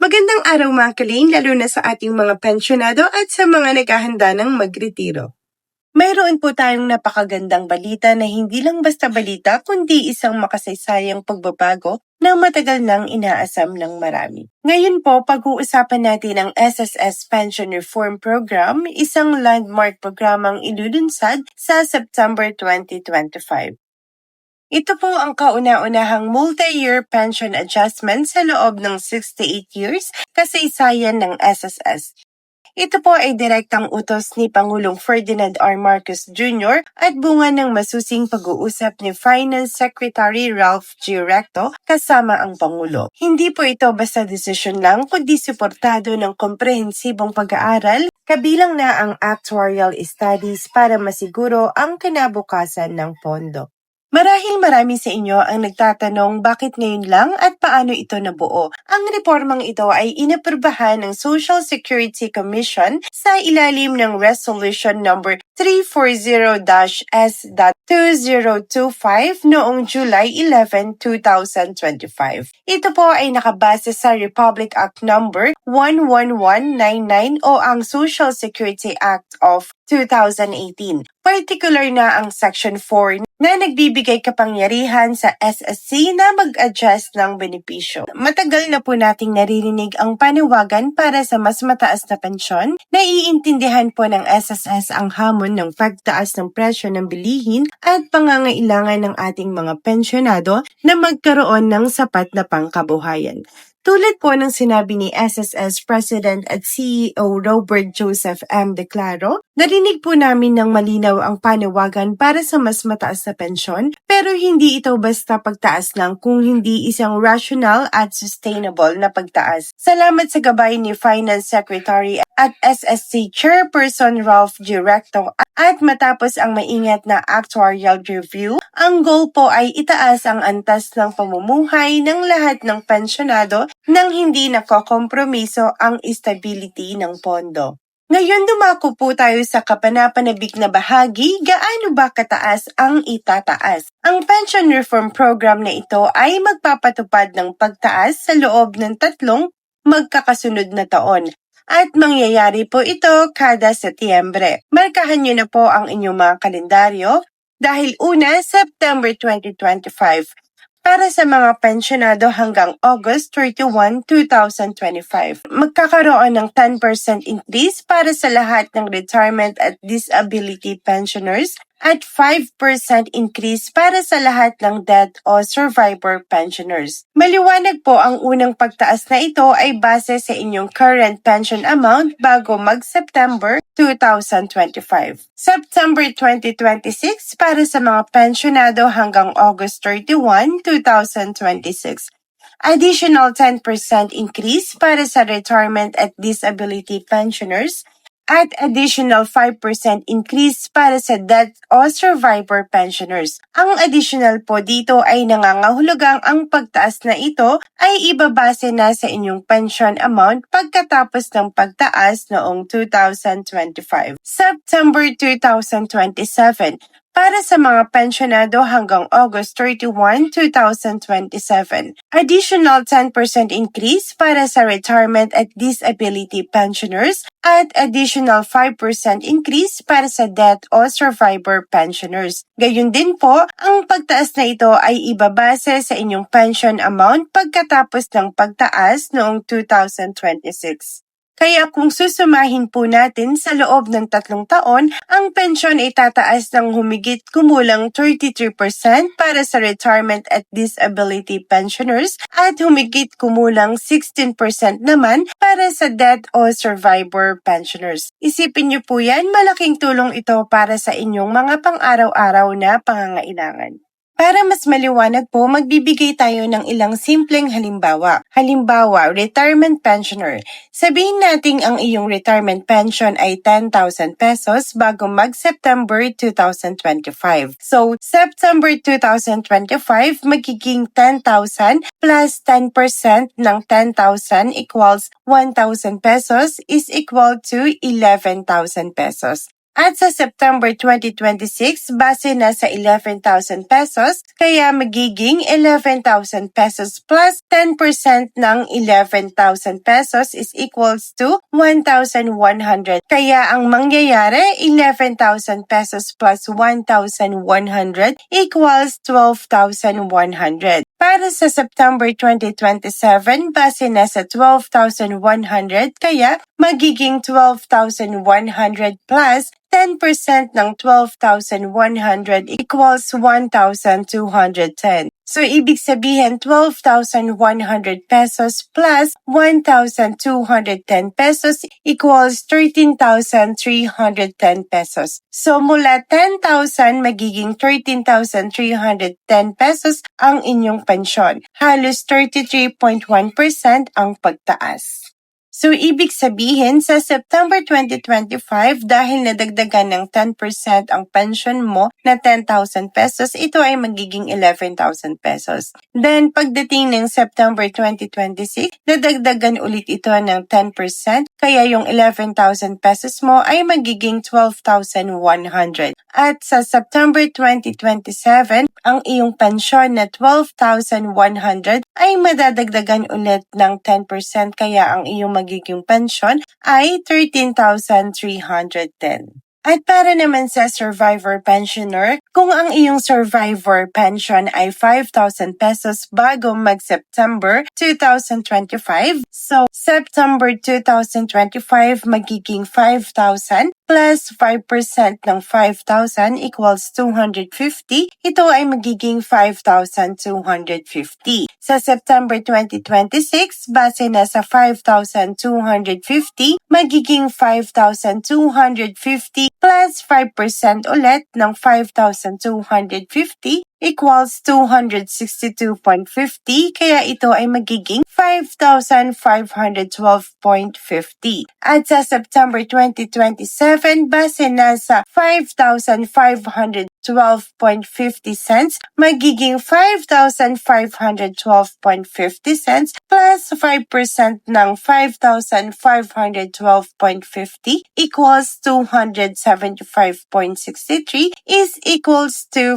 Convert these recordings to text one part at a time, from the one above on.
Magandang araw mga kalin, lalo na sa ating mga pensyonado at sa mga naghahanda ng magretiro. Mayroon po tayong napakagandang balita na hindi lang basta balita kundi isang makasaysayang pagbabago na matagal nang inaasam ng marami. Ngayon po, pag-uusapan natin ang SSS Pension Reform Program, isang landmark programang ilulunsad sa September 2025. Ito po ang kauna-unahang multi-year pension adjustment sa loob ng 68 years kasaysayan ng SSS. Ito po ay direktang utos ni Pangulong Ferdinand R. Marcos Jr. at bunga ng masusing pag-uusap ni Finance Secretary Ralph G. Recto kasama ang Pangulo. Hindi po ito basta desisyon lang kundi suportado ng komprehensibong pag-aaral kabilang na ang actuarial studies para masiguro ang kinabukasan ng pondo. Marahil marami sa inyo ang nagtatanong bakit ngayon lang at paano ito nabuo. Ang reformang ito ay inaperbahan ng Social Security Commission sa ilalim ng Resolution No. 340-S. 2025 noong July 11, 2025. Ito po ay nakabase sa Republic Act No. 11199 o ang Social Security Act of 2018. Particular na ang Section 4 na nagbibigay kapangyarihan sa SSC na mag-adjust ng benepisyo. Matagal na po nating naririnig ang panawagan para sa mas mataas na pensyon. Naiintindihan po ng SSS ang hamon ng pagtaas ng presyo ng bilihin at pangangailangan ng ating mga pensyonado na magkaroon ng sapat na pangkabuhayan. Tulad po ng sinabi ni SSS President at CEO Robert Joseph M. Declaro, narinig po namin ng malinaw ang panawagan para sa mas mataas na pensyon, pero hindi ito basta pagtaas lang kung hindi isang rational at sustainable na pagtaas. Salamat sa gabay ni Finance Secretary at SSC Chairperson Ralph G. Recto at matapos ang maingat na actuarial review, ang goal po ay itaas ang antas ng pamumuhay ng lahat ng pensyonado nang hindi nakokompromiso ang stability ng pondo. Ngayon dumako po tayo sa kapanapanabik na bahagi, gaano ba kataas ang itataas? Ang pension reform program na ito ay magpapatupad ng pagtaas sa loob ng tatlong magkakasunod na taon at mangyayari po ito kada Setyembre. Markahan niyo na po ang inyong mga kalendaryo dahil una, September 2025 para sa mga pensyonado hanggang August 31, 2025. Magkakaroon ng 10% increase para sa lahat ng retirement at disability pensioners at 5% increase para sa lahat ng death o survivor pensioners. Maliwanag po ang unang pagtaas na ito ay base sa inyong current pension amount bago mag-September 2025. September 2026 para sa mga pensionado hanggang August 31, 2026. Additional 10% increase para sa retirement at disability pensioners at additional 5% increase para sa death o survivor pensioners. Ang additional po dito ay nangangahulugang ang pagtaas na ito ay ibabase na sa inyong pension amount pagkatapos ng pagtaas noong 2025. September 2027 para sa mga pensyonado hanggang August 31, 2027. Additional 10% increase para sa retirement at disability pensioners at additional 5% increase para sa death o survivor pensioners. Gayun din po, ang pagtaas na ito ay ibabase sa inyong pension amount pagkatapos ng pagtaas noong 2026. Kaya kung susumahin po natin sa loob ng tatlong taon, ang pensyon ay tataas ng humigit kumulang 33% para sa retirement at disability pensioners at humigit kumulang 16% naman para sa death o survivor pensioners. Isipin niyo po yan, malaking tulong ito para sa inyong mga pang-araw-araw na pangangailangan. Para mas maliwanag po, magbibigay tayo ng ilang simpleng halimbawa. Halimbawa, retirement pensioner. Sabihin natin ang iyong retirement pension ay 10,000 pesos bago mag-September 2025. So, September 2025, magiging 10,000 plus 10% ng 10,000 equals 1,000 pesos is equal to 11,000 pesos. At sa September 2026, base na sa 11,000 pesos, kaya magiging 11,000 pesos plus 10% ng 11,000 pesos is equals to 1,100. Kaya ang mangyayari, 11,000 pesos plus 1,100 equals 12,100. Para sa September 2027, base na sa 12,100, kaya magiging 12,100 plus 10% ng 12,100 equals 1,210. So, ibig sabihin, 12,100 pesos plus 1,210 pesos equals 13,310 pesos. So, mula 10,000 magiging 13,310 pesos ang inyong pensyon. Halos 33.1% ang pagtaas. So, ibig sabihin, sa September 2025, dahil nadagdagan ng 10% ang pension mo na 10,000 pesos, ito ay magiging 11,000 pesos. Then, pagdating ng September 2026, nadagdagan ulit ito ng 10%, kaya yung 11,000 pesos mo ay magiging 12,100. At sa September 2027, ang iyong pensyon na 12,100 ay madadagdagan ulit ng 10% kaya ang iyong magiging pensyon ay 13,310. At para naman sa survivor pensioner, kung ang iyong survivor pension ay 5,000 pesos bago mag-September 2025, so September 2025 magiging 5,000 plus 5% ng 5,000 equals 250. Ito ay magiging 5,250. Sa September 2026, base na sa 5,250, magiging 5,250 plus 5% ulit ng 5,250 equals 262.50 kaya ito ay magiging 5,512.50. At sa September 2027, base na sa 5,512.50 cents, magiging 5,512.50 cents plus 5% ng 5,512.50 equals 275.63 is equals to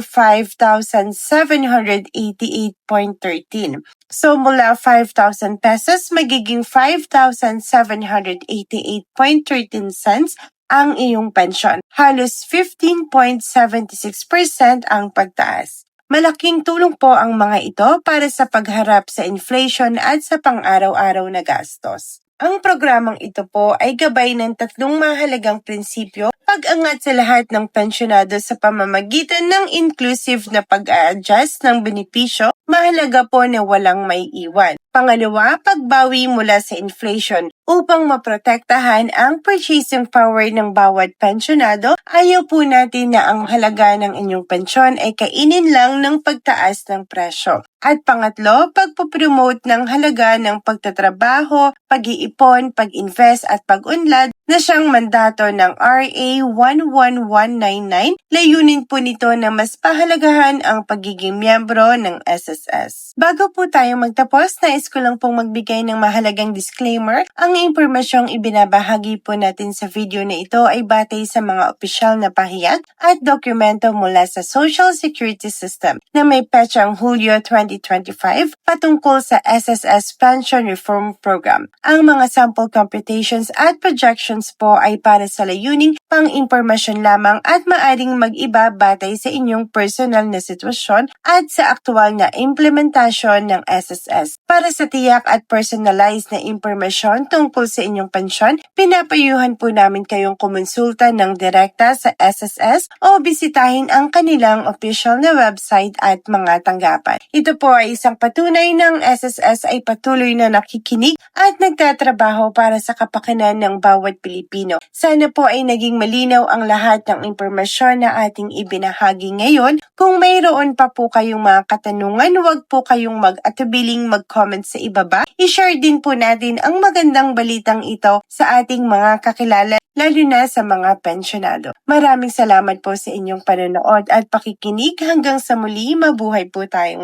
5,788.13. So mula 5,000 pesos, magiging 5,788.13 cents ang iyong pensyon. Halos 15.76% ang pagtaas. Malaking tulong po ang mga ito para sa pagharap sa inflation at sa pang-araw-araw na gastos. Ang programang ito po ay gabay ng tatlong mahalagang prinsipyo pag-angat sa lahat ng pensyonado sa pamamagitan ng inclusive na pag-a-adjust ng benepisyo, mahalaga po na walang may iwan. Pangalawa, pagbawi mula sa inflation. Upang maprotektahan ang purchasing power ng bawat pensyonado, ayaw po natin na ang halaga ng inyong pensyon ay kainin lang ng pagtaas ng presyo. At pangatlo, pagpopromote ng halaga ng pagtatrabaho, pag-iipon, pag-invest at pag-unlad na siyang mandato ng RA 11199. Layunin po nito na mas pahalagahan ang pagiging miyembro ng SSS. Bago po tayo magtapos, nais ko lang pong magbigay ng mahalagang disclaimer. Ang impormasyong ibinabahagi po natin sa video na ito ay batay sa mga opisyal na pahayag at dokumento mula sa Social Security System na may petsang Hulyo 2025 patungkol sa SSS Pension Reform Program. Ang mga sample computations at projections po ay para sa layuning pang-impormasyon lamang at maaring mag-iba batay sa inyong personal na sitwasyon at sa aktual na implementasyon ng SSS. Para sa tiyak at personalized na impormasyon tungkol sa inyong pensyon, pinapayuhan po namin kayong kumonsulta ng direkta sa SSS o bisitahin ang kanilang official na website at mga tanggapan. Ito po ay isang patunay ng SSS ay patuloy na nakikinig at nagtatrabaho para sa kapakanan ng bawat Pilipino. Sana po ay naging malinaw ang lahat ng impormasyon na ating ibinahagi ngayon. Kung mayroon pa po kayong mga katanungan, huwag po kayong mag-atubiling mag-comment sa ibaba. I-share din po natin ang magandang balitang ito sa ating mga kakilala lalo na sa mga pensyonado. Maraming salamat po sa inyong panonood at pakikinig hanggang sa muli. Mabuhay po tayong